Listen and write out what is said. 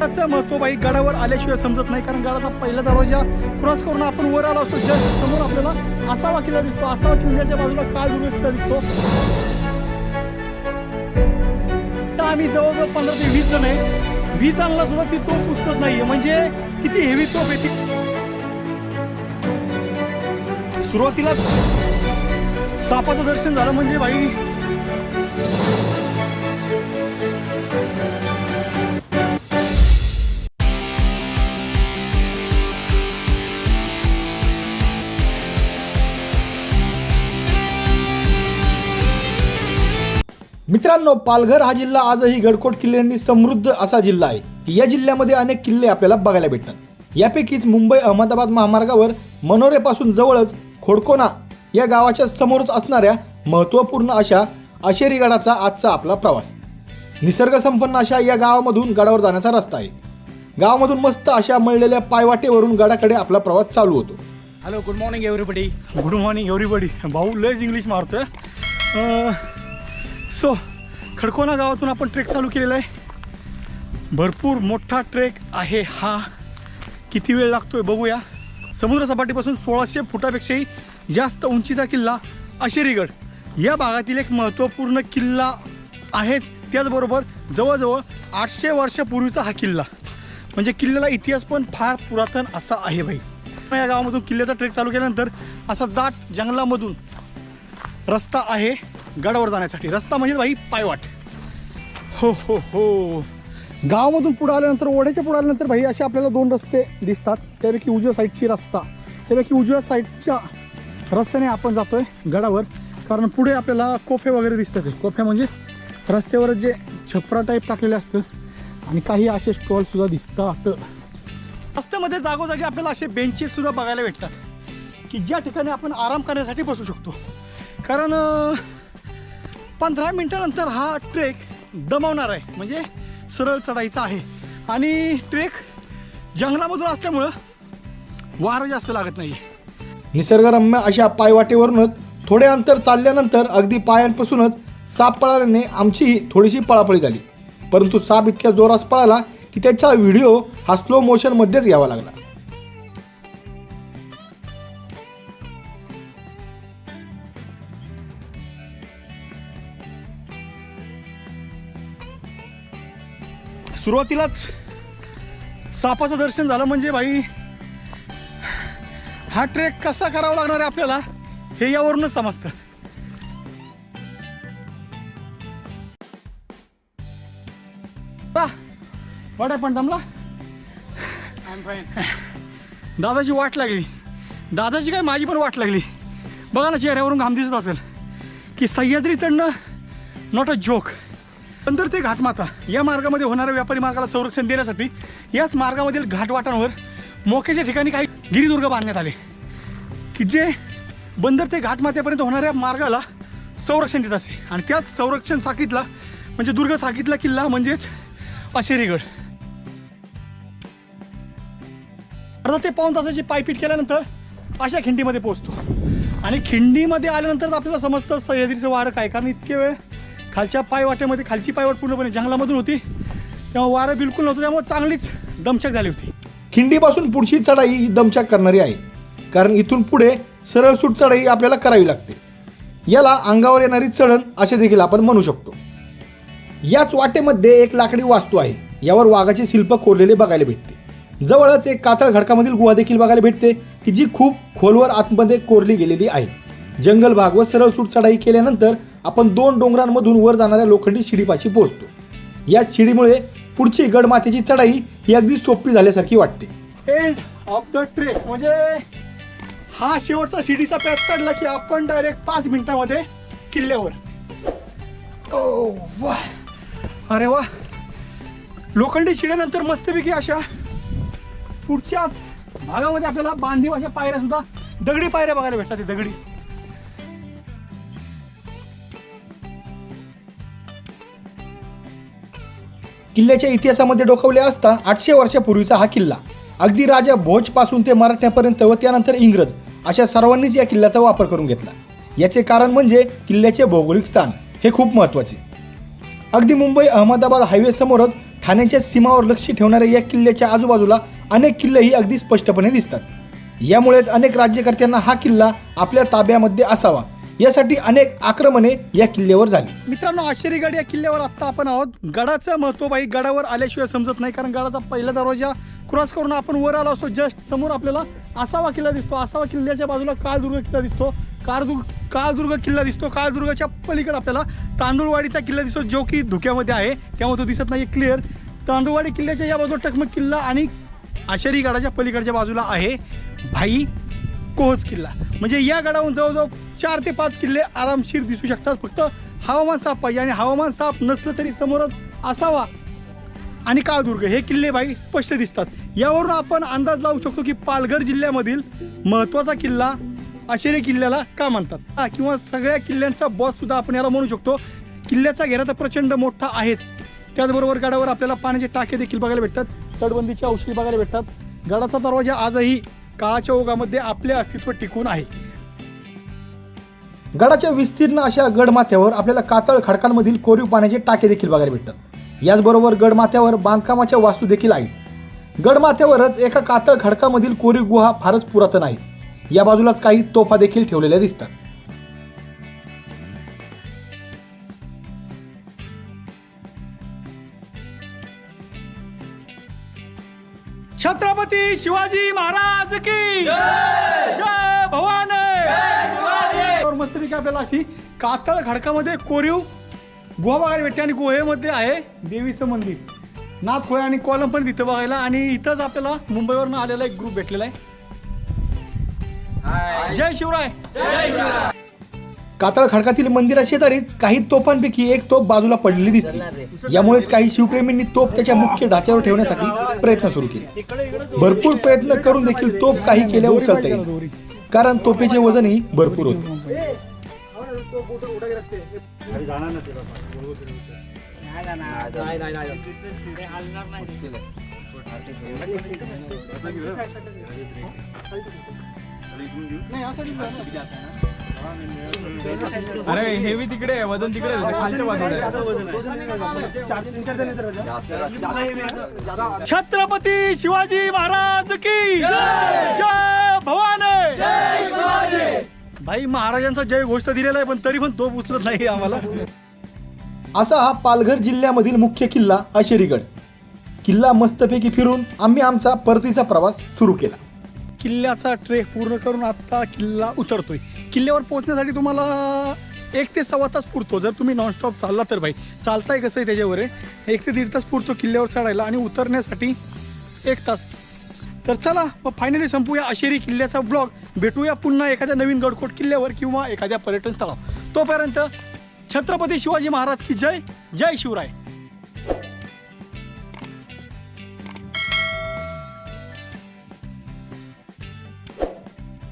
मग महत्त्व बाई गडावर आल्याशिवाय समजत नाही कारण गडाचा पहिला दरवाजा क्रॉस करून आपण वर आलो असतो जस्ट समोर आपल्याला असावा किल्ला दिसतो असावा किल्ल्याच्या बाजूला काळ किल्ला दिसतो. आम्ही जवळजवळ पंधरा ते वीस जण आहे. वीज आणला सुद्धा ती तोफ पुसत नाहीये म्हणजे किती हेवी तोफ आहे ती सुरुवातीला सापाचं दर्शन झालं म्हणजे बाई मित्रांनो पालघर हा जिल्हा आजही गडकोट किल्ल्यांनी समृद्ध असा जिल्हा आहे. या जिल्ह्यामध्ये अनेक किल्ले आपल्याला बघायला भेटतात. यापैकीच मुंबई अहमदाबाद महामार्गावर मनोरेपासून जवळच खोडकोना या गावाच्या समोरच असणाऱ्या महत्त्वपूर्ण अशा अशेरी गडाचा आजचा आपला प्रवास. निसर्गसंपन्न अशा या गावामधून गडावर जाण्याचा रस्ता आहे. गावामधून मस्त अशा मळलेल्या पायवाटेवरून गडाकडे आपला प्रवास चालू होतो. Hello good morning everybody good morning everybody भाऊ लयच इंग्लिश मारतोय. सो खडकोना गावातून आपण ट्रेक चालू केलेला आहे. भरपूर मोठा ट्रेक आहे हा. किती वेळ लागतोय बघूया. समुद्रसपाटीपासून सोळाशे फुटापेक्षाही जास्त उंचीचा किल्ला अशेरीगड या भागातील एक महत्त्वपूर्ण किल्ला आहेच. त्याचबरोबर जवळजवळ आठशे वर्षापूर्वीचा हा किल्ला. म्हणजे किल्ल्याला इतिहास पण फार पुरातन असा आहे भाई. या गावामधून किल्ल्याचा ट्रेक चालू केल्यानंतर असा दाट जंगलामधून रस्ता आहे. गडावर जाण्यासाठी. रस्ता म्हणजे भाई पायवाट. हो हो हो. गावामधून पुढे आल्यानंतर ओढ्याच्या पुढे आल्यानंतर भाई असे आपल्याला दोन रस्ते दिसतात. त्यापैकी उजव्या साईडची रस्ता. त्यापैकी उजव्या साईडच्या रस्त्याने आपण जातोय गडावर. कारण पुढे आपल्याला कोफे वगैरे दिसतात कोफे म्हणजे रस्त्यावर जे छपरा टाईप टाकलेले असतं. आणि काही असे स्टॉल सुद्धा दिसतात. रस्त्यामध्ये जागोजागी आपल्याला असे बेंचेस सुद्धा बघायला भेटतात. की ज्या ठिकाणी आपण आराम करण्यासाठी बसू शकतो. कारण पंधरा मिनटानंतर हा ट्रेक दमवणार आहे. म्हणजे सरळ चढायचा आहे. आणि ट्रेक जंगलामधून असल्यामुळं वारं जास्त लागत नाही निसर्गरम्य अशा पायवाटेवरूनच थोडे अंतर चालल्यानंतर अगदी पायांपासूनच साप पळाल्याने आमचीही थोडीशी पळापळी झाली. परंतु साप इतक्या जोरास पळाला की त्याचा व्हिडिओ हा स्लो मोशनमध्येच घ्यावा लागला. सुरुवातीलाच सापाचं दर्शन झालं म्हणजे भाई हा ट्रेक कसा करावा लागणार आहे आपल्याला हे यावरूनच समजतं. वाट आहे पण दमला? दादाची वाट लागली. दादाची काय माझी पण वाट लागली. बघा ना चेहऱ्यावरून घाम दिसत असेल. की सह्याद्री चढणं नॉट अ जोक नंतर ते घाटमाता या मार्गामध्ये होणाऱ्या व्यापारी मार्गाला संरक्षण देण्यासाठी याच मार्गामधील घाटवाटांवर मोक्याच्या ठिकाणी काही गिरिदुर्ग बांधण्यात आले. की जे बंदर ते घाटमाथ्यापर्यंत होणाऱ्या मार्गाला संरक्षण देत असे. आणि त्याच संरक्षण साकीतला म्हणजे दुर्ग साकीतला किल्ला म्हणजेच अशेरीगड. अर्धा ते पाऊन तासाची पायपीट केल्यानंतर अशा खिंडीमध्ये पोहोचतो. आणि खिंडीमध्ये आल्यानंतर आपल्याला समजतं सह्याद्रीचं वारं काय? कारण इतके वेळ खालच्या पायवाट्यामध्ये खालची पायवाट पूर्णपणे जंगलामधून होती. तेव्हा वारं बिलकुल नव्हतं त्यामुळे चांगलीच दमछाक झाली होती. खिंडीपासून पुढची चढाई ही दमछाक करणारी आहे. कारण इथून पुढे सरळ सूट चढाई आपल्याला करावी लागते. याला अंगावर येणारी चढण असे देखील आपण म्हणू शकतो. याच वाटेमध्ये एक लाकडी वास्तू आहे. यावर वाघाचे शिल्प कोरलेले बघायला भेटते. जवळच एक कातळ घडकामधील गुहा देखील बघायला भेटते की जी खूप खोलवर आतमध्ये कोरली गेलेली आहे. जंगल भाग व सरळ सूट चढाई केल्यानंतर आपण दोन डोंगरांमधून वर जाणाऱ्या लोखंडी शिडीपाशी पोहोचतो. या शिडीमुळे पुढची गडमातेची चढाई ही अगदी सोपी झाल्यासारखी वाटते. एंड ऑफ द ट्रेक म्हणजे हा शेवटचा शिडीचा पॅच काढला की आपण डायरेक्ट पाच मिनिटामध्ये किल्ल्यावर. ओ वा. अरे वा. लोखंडी शिड्यानंतर मस्तपैकी अशा पुढच्याच भागामध्ये आपल्याला बांधीव अशा पायऱ्या सुद्धा दगडी पायऱ्या बघायला भेटतात दगडी. किल्ल्याच्या इतिहासामध्ये डोकवले असता आठशे वर्षापूर्वीचा हा किल्ला. अगदी राजा भोजपासून ते मराठ्यापर्यंत व त्यानंतर इंग्रज अशा सर्वांनीच या किल्ल्याचा वापर करून घेतला. याचे कारण म्हणजे किल्ल्याचे भौगोलिक स्थान हे खूप महत्त्वाचे. अगदी मुंबई अहमदाबाद हायवे समोरच ठाण्याच्या सीमावर लक्ष ठेवणाऱ्या या किल्ल्याच्या आजूबाजूला अनेक किल्लेही अगदी स्पष्टपणे दिसतात. यामुळेच अनेक राज्यकर्त्यांना हा किल्ला आपल्या ताब्यामध्ये असावा. यासाठी अनेक आक्रमणे या किल्ल्यावर झाली. मित्रांनो आश्चर्यगड या किल्ल्यावर आत्ता आपण आहोत. गडाचं महत्त्व बाई गडावर आल्याशिवाय समजत नाही कारण गडाचा पहिला दरवाजा क्रॉस करून आपण वर आलो असतो. जस्ट समोर आपल्याला असावा किल्ला दिसतो. असावा किल्ल्याच्या बाजूला काळदुर्ग किल्ला दिसतो. काळदुर्ग काळदुर्ग किल्ला दिसतो. काळदुर्गाच्या पलीकडे आपल्याला तांदूळवाडीचा किल्ला दिसतो जो की धुक्यामध्ये आहे. त्यामुळे तो दिसत नाही क्लिअर तांदूळवाडी किल्ल्याच्या या बाजूला टकमक किल्ला आणि आशेरी गडाच्या पलीकडच्या बाजूला आहे भाई कोहज किल्ला. म्हणजे या गडावरून जवळजवळ चार ते पाच किल्ले आरामशीर दिसू शकतात. फक्त हवामान साफ पाहिजे आणि हवामान साफ नसलं तरी समोरच असावा. आणि काळदुर्ग हे किल्ले बाई स्पष्ट दिसतात. यावरून आपण अंदाज लावू शकतो की पालघर जिल्ह्यामधील महत्त्वाचा किल्ला आशेरे किल्ल्याला का म्हणतात हा, किंवा सगळ्या किल्ल्यांचा बॉस सुद्धा आपण याला म्हणू शकतो. किल्ल्याचा घेरा तर प्रचंड मोठा आहेच. त्याचबरोबर गडावर आपल्याला पाण्याचे टाके देखील बघायला भेटतात. तटबंदीची औषधी बघायला भेटतात. गडाचा दरवाजा आजही काळाच्या ओघामध्ये आपले अस्तित्व टिकून आहे. गडाच्या विस्तीर्ण अशा गडमाथ्यावर आपल्याला कातळ खडकांमधील कोरीव पाण्याचे टाके देखील बघायला भेटतात. याचबरोबर गडमाथ्यावर बांधकामाच्या वास्तू देखील आहेत. गडमाथ्यावरच एका कातळ खडकामधील कोरीव गुहा फारच पुरातन आहे. या बाजूलाच काही तोफा देखील ठेवलेल्या दिसतात. छत्रपती शिवाजी महाराज की जय! भवानी! मस्तपैकी आपल्याला अशी कातळ खडकामध्ये कोरीव गुहा बघायला भेटते आणि गुहेमध्ये आहे देवीचं मंदिर. नाथ खोया आणि कॉलम पण तिथं बघायला आणि इथंच आपल्याला मुंबईवरनं आलेला एक ग्रुप भेटलेला आहे. जय शिवराय. कातळ खडकातील मंदिरा शेजारीच काही तोफांपैकी एक तोफ बाजूला पडलेली दिसते यामुळेच काही शिवप्रेमींनी तोफ त्याच्या मुख्य ढाच्यावर ठेवण्यासाठी प्रयत्न सुरू केले. भरपूर प्रयत्न करून देखील तोफ काही केल्या उचलता येईल. कारण तोफेचे वजनही भरपूर होते. अरे हेवी तिकडे आहे, वजन तिकडे आहे, खालच्या बाजूला आहे. छत्रपती शिवाजी महाराज की जय भवानी! भाई महाराजांचा जय घोष दिलेला आहे पण तरी पण तो उचलत नाही आम्हाला. असा हा पालघर जिल्ह्यामधील मुख्य किल्ला अशेरीगड. किल्ला मस्तपैकी फिरून आम्ही आमचा परतीचा प्रवास सुरू केला. किल्ल्याचा ट्रेक पूर्ण करून आत्ता किल्ला उतरतोय. किल्ल्यावर पोहोचण्यासाठी तुम्हाला एक ते सव्वा तास पुरतो. जर तुम्ही नॉनस्टॉप चालला तर भाई. चालताय कसं आहे त्याच्यावर आहे? एक ते दीड तास पुरतो किल्ल्यावर चढायला आणि उतरण्यासाठी एक तास. तर चला मग फायनली संपूया अशेरी किल्ल्याचा ब्लॉग भेटूया पुन्हा एखाद्या नवीन गडकोट किल्ल्यावर किंवा एखाद्या पर्यटन स्थळावर. तोपर्यंत छत्रपती शिवाजी महाराज की जय. जय शिवराय.